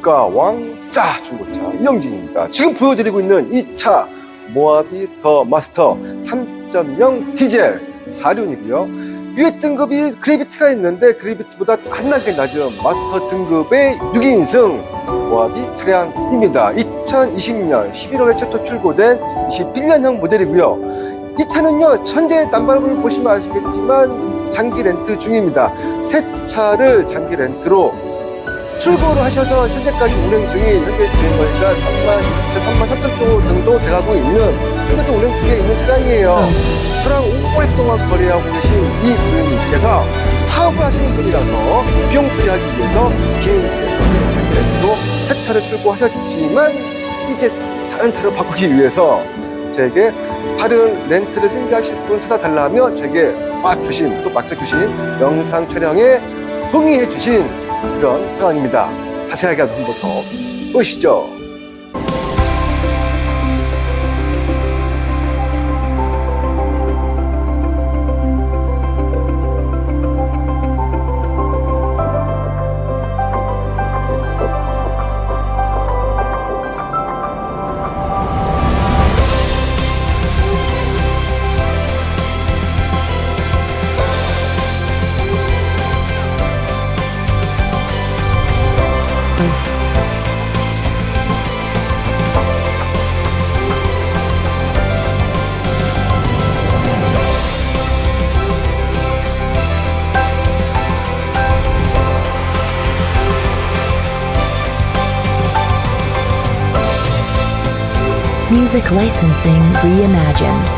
안녕하십니까 왕자 중고차 이영진입니다. 지금 보여드리고 있는 이 차 모하비 더 마스터 3.0 디젤 4륜이고요. 위에 등급이 그래비티가 있는데 그래비티보다 한 단계 낮은 마스터 등급의 6인승 모하비 차량입니다. 2020년 11월에 최초 출고된 21년형 모델이고요. 이 차는요 현재 남발을 보시면 아시겠지만 장기 렌트 중입니다. 새 차를 장기 렌트로 출고를 하셔서 현재까지 운행 중인 현재 주행거리가 3만 2천, 3만 3천 킬로 정도 돼가고 있는 현재도 운행 중에 있는 차량이에요. 저랑 오랫동안 거래하고 계신 이 고객님께서 사업을 하시는 분이라서 비용 처리하기 위해서 개인께서 장기렌트로 새 차를 출고하셨지만 이제 다른 차로 바꾸기 위해서 저에게 다른 렌트를 승계하실 분 찾아달라며 저에게 맞주신 또 맡겨주신 영상 촬영에 동의해 주신 그런 상황입니다. 자세하게 한번 더 보시죠. Music licensing reimagined.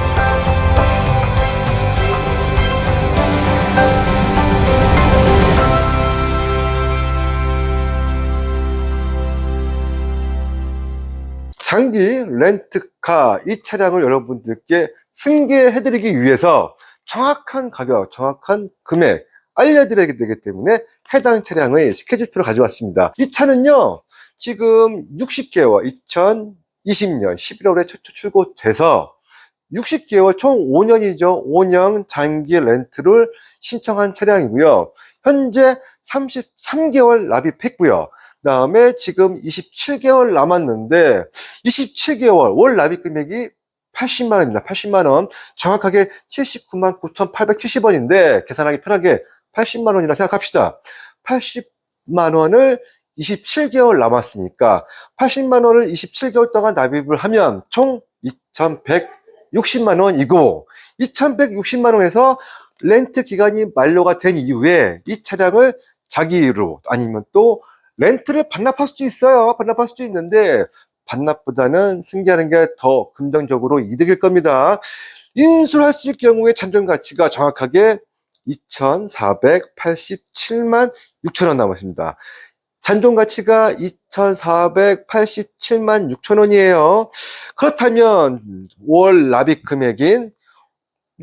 장기 렌트카 이 차량을 여러분들께 승계해드리기 위해서 정확한 가격, 정확한 금액 알려드려야 되기 때문에 해당 차량의 스케줄표를 가져왔습니다. 이 차는요, 지금 60개월, 2020년 11월에 최초 출고돼서 60개월, 총 5년이죠. 5년 장기 렌트를 신청한 차량이고요. 현재 33개월 납입했고요. 그 다음에 지금 27개월 남았는데 27개월 월 납입 금액이 80만 원입니다. 80만 원. 정확하게 79만 9,870원인데 계산하기 편하게 80만 원이라 생각합시다. 80만 원을 27개월 남았으니까 80만 원을 27개월 동안 납입을 하면 총 2,160만 원이고 2,160만 원에서 렌트 기간이 만료가 된 이후에 이 차량을 자기로 아니면 또 렌트를 반납할 수도 있어요. 반납할 수도 있는데 반납보다는 승계하는 게 더 긍정적으로 이득일 겁니다. 인수를 했을 경우에 잔존 가치가 정확하게 2,487만 6천 원 남았습니다. 잔존 가치가 2,487만 6천 원이에요. 그렇다면 월 납입 금액인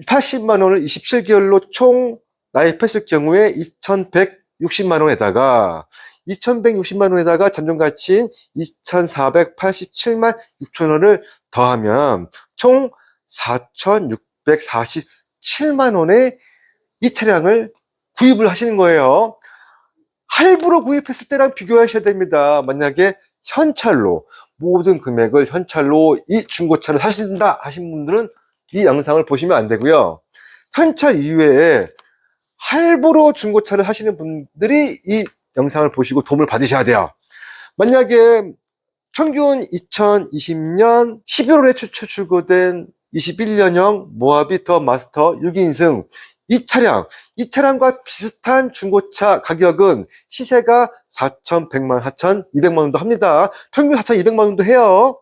80만 원을 27개월로 총 납입했을 경우에 2,160만 원에다가 2,160만 원에다가 잔존 가치인 2,487만 6천 원을 더하면 총 4,647만 원의 이 차량을 구입을 하시는 거예요. 할부로 구입했을 때랑 비교하셔야 됩니다. 만약에 현찰로 모든 금액을 현찰로 이 중고차를 사신다 하신 분들은 이 영상을 보시면 안 되고요. 현찰 이외에 할부로 중고차를 하시는 분들이 이 영상을 보시고 도움을 받으셔야 돼요. 만약에 평균 2020년 11월에 최초 출고된 21년형 모하비 더 마스터 6인승 이 차량, 이 차량과 비슷한 중고차 가격은 시세가 4,100만, 4,200만 원도 합니다. 평균 4,200만 원도 해요.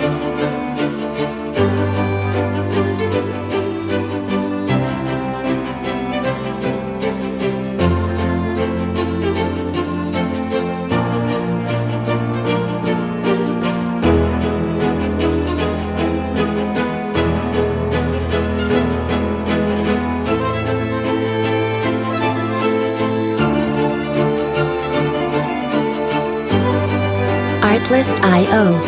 Artlist.io.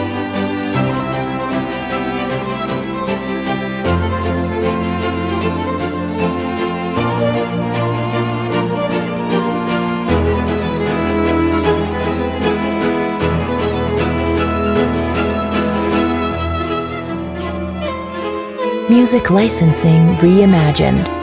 Music licensing reimagined.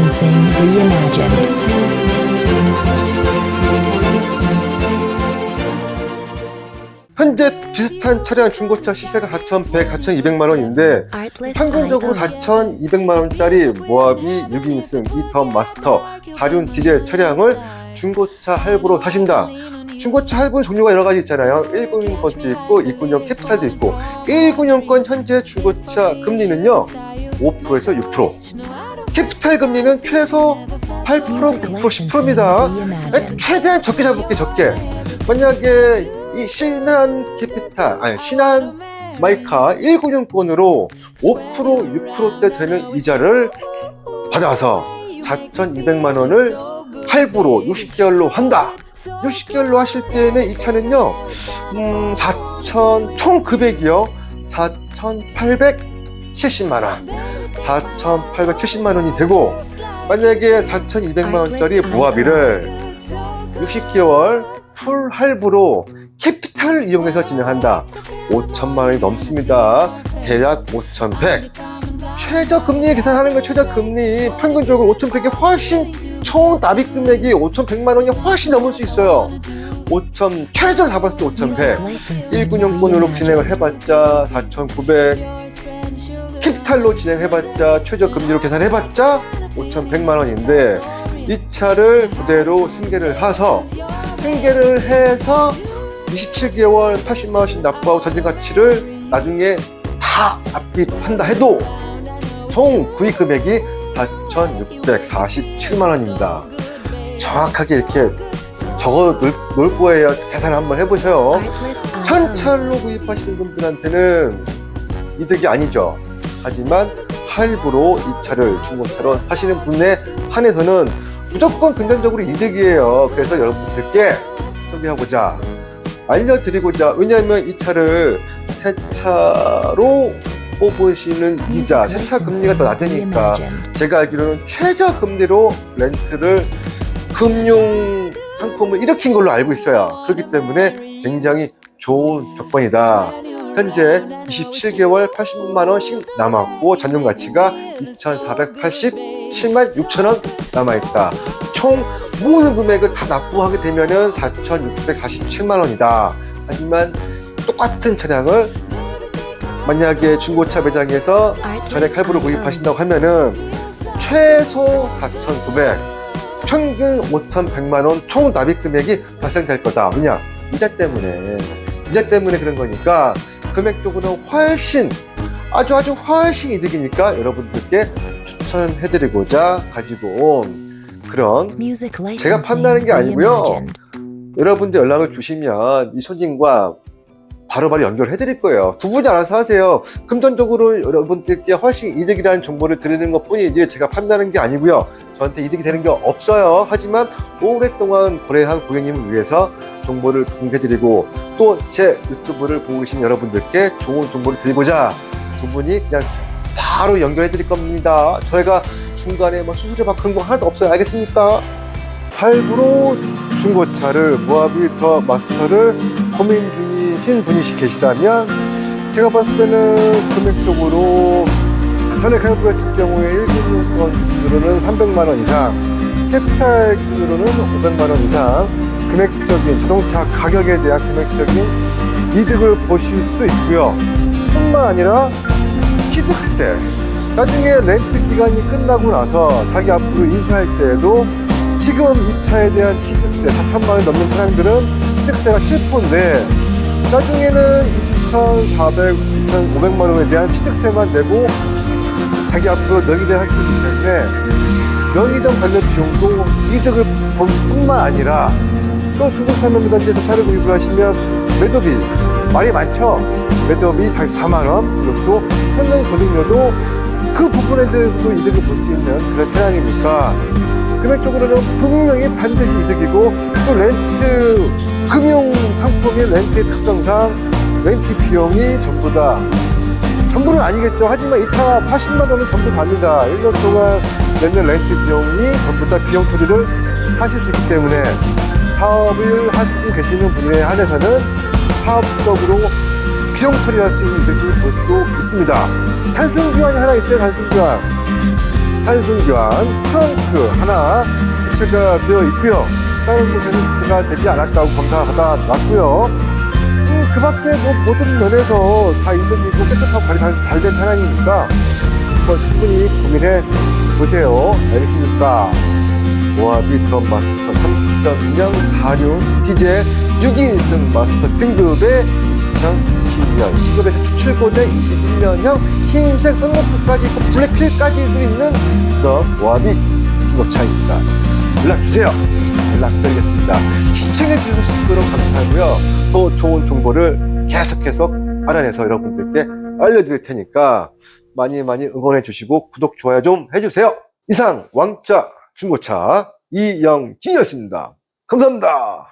Licensing reimagined. 현재 비슷한 차량 중고차 시세가 4,100, 4,200만 원인데 평균적으로 4,200만 원짜리 모하비 6인승 2턴 마스터 4륜 디젤 차량을 중고차 할부로 사신다. 중고차 할부는 종류가 여러 가지 있잖아요. 1군용 것도 있고 2군용 캐피탈도 있고 1군용 건 현재 중고차 금리는요 5%에서 6% 캐피탈 금리는 최소 8% 9% 10%입니다. 최대한 적게 잡을게 적게 만약에 이 신한 캐피탈 아니 신한 마이카 196권으로 5% 6%대 되는 이자를 받아서 4,200만 원을 할부로 60개월로 한다. 60개월로 하실 때는 이 차는요, 음, 4,000, 총 금액이요, 4,870만 원. 4,870만 원이 되고, 만약에 4,200만 원짜리 모하비를 60개월 풀 할부로 캐피탈을 이용해서 진행한다. 5천만 원이 넘습니다. 대략 5,100. 최저 금리 계산하는 거 최저 금리 평균적으로 5,100이 훨씬 총 납입 금액이 5,100만 원이 훨씬 넘을 수 있어요. 5,000 최저 잡았을 때 5,100. 1군 용권으로 진행을 해봤자 4,900. 캐피탈로 진행해봤자 최저 금리로 계산해봤자 5,100만 원인데 이 차를 그대로 승계를 해서 승계를 해서 27개월 80만 원씩 납부하고 전진 가치를 나중에 다 납입한다 해도 총 구입 금액이 4,647만 원입니다. 정확하게 이렇게 적어 놓을, 놓을 거예요. 계산 한번 해보세요. 현찰로 구입하시는 분들한테는 이득이 아니죠. 하지만 할부로 이 차를 중고차로 사시는 분에 한해서는 무조건 금전적으로 이득이에요. 그래서 여러분들께 소개하고자 알려드리고자 왜냐하면 이 차를 새 차로 뽑으시는 이자, 새차 금리가 더 낮으니까 제가 알기로는 최저 금리로 렌트를 금융 상품을 일으킨 걸로 알고 있어요. 그렇기 때문에 굉장히 좋은 조건이다. 현재 27개월 80만 원씩 남았고 잔존 가치가 2,487만 6천 원 남아 있다. 총 모든 금액을 다 납부하게 되면은 4,647만 원이다. 하지만 똑같은 차량을 만약에 중고차 매장에서 전액 할부로 구입하신다고 하면은 최소 4,900, 평균 5,100만 원 총 납입 금액이 발생될 거다. 왜냐? 이자 때문에. 이자 때문에 그런 거니까 금액적으로는 훨씬 아주 아주 훨씬 이득이니까 여러분들께 추천해드리고자 가지고 온 그런 제가 판매하는 게 아니고요. 여러분들 연락을 주시면 이 손님과 바로바로 연결해 드릴 거예요. 두 분이 알아서 하세요. 금전적으로 여러분들께 훨씬 이득이라는 정보를 드리는 것 뿐이지 제가 판단하는 게 아니고요. 저한테 이득이 되는 게 없어요. 하지만 오랫동안 거래한 고객님을 위해서 정보를 공개드리고 또 제 유튜브를 보고 계신 여러분들께 좋은 정보를 드리고자 두 분이 그냥 바로 연결해 드릴 겁니다. 저희가 중간에 뭐 수수료 받고 그런 거 하나도 없어요. 알겠습니까? 할부로 중고차를 모하비 더 마스터를 고민 중이 신 분이 계시다면 제가 봤을 때는 금액적으로 전에 할부했을 경우에 1금융권 기준으로는 300만 원 이상 캐피탈 기준으로는 500만 원 이상 금액적인 자동차 가격에 대한 금액적인 이득을 보실 수 있고요. 뿐만 아니라 취득세. 나중에 렌트 기간이 끝나고 나서 자기 앞으로 인수할 때에도 지금 이 차에 대한 취득세 4천만 원 넘는 차량들은 취득세가 7%인데 나중에는 2,400, 2,500만 원에 대한 취득세만 내고 자기 앞으로 명의를 할 수 있기 때문에 명의점 관련 비용도 이득을 볼 뿐만 아니라 또 중국차 매매단지에서 차를 구입을 하시면 매도비 말이 많죠? 매도비 4만 원 그리고 또 성능 보증료도 그 부분에 대해서도 이득을 볼 수 있는 그런 차량이니까 금액적으로는 분명히 반드시 이득이고 또 렌트 금융 상품인 렌트의 특성상 렌트 비용이 전부 다 전부는 아니겠죠. 하지만 이 차가 80만 원은 전부 삽니다. 1년 동안 내는 렌트 비용이 전부 다 비용 처리를 하실 수 있기 때문에 사업을 하시고 계시는 분에 한해서는 사업적으로 비용 처리할 수 있는 이득을 볼 수 있습니다. 단순 교환이 하나 있어요. 단순 교환. 단순 교환 트렁크 하나 부채가 되어 있고요. 다른 곳에는 부채가 되지 않았다고 검사받아 놨고요. 음, 그 밖에 뭐 모든 면에서 다 이득이고 깨끗하고 관리 잘된 차량이니까 뭐 충분히 고민해 보세요. 알겠습니까? 모하비 더 마스터 3.0 4륜 디젤 6인승 마스터 등급의 2020년 시급에서 추출고대 21년형 흰색 선루프까지 블랙필까지도 있는 그런 모하비 중고차입니다. 연락 주세요. 연락드리겠습니다. 시청해 주셔서 정도로 감사하고요. 더 좋은 정보를 계속해서 알아내서 여러분들께 알려드릴 테니까 많이 많이 응원해 주시고 구독, 좋아요 좀 해주세요. 이상 왕자 중고차 이영진이었습니다. 감사합니다.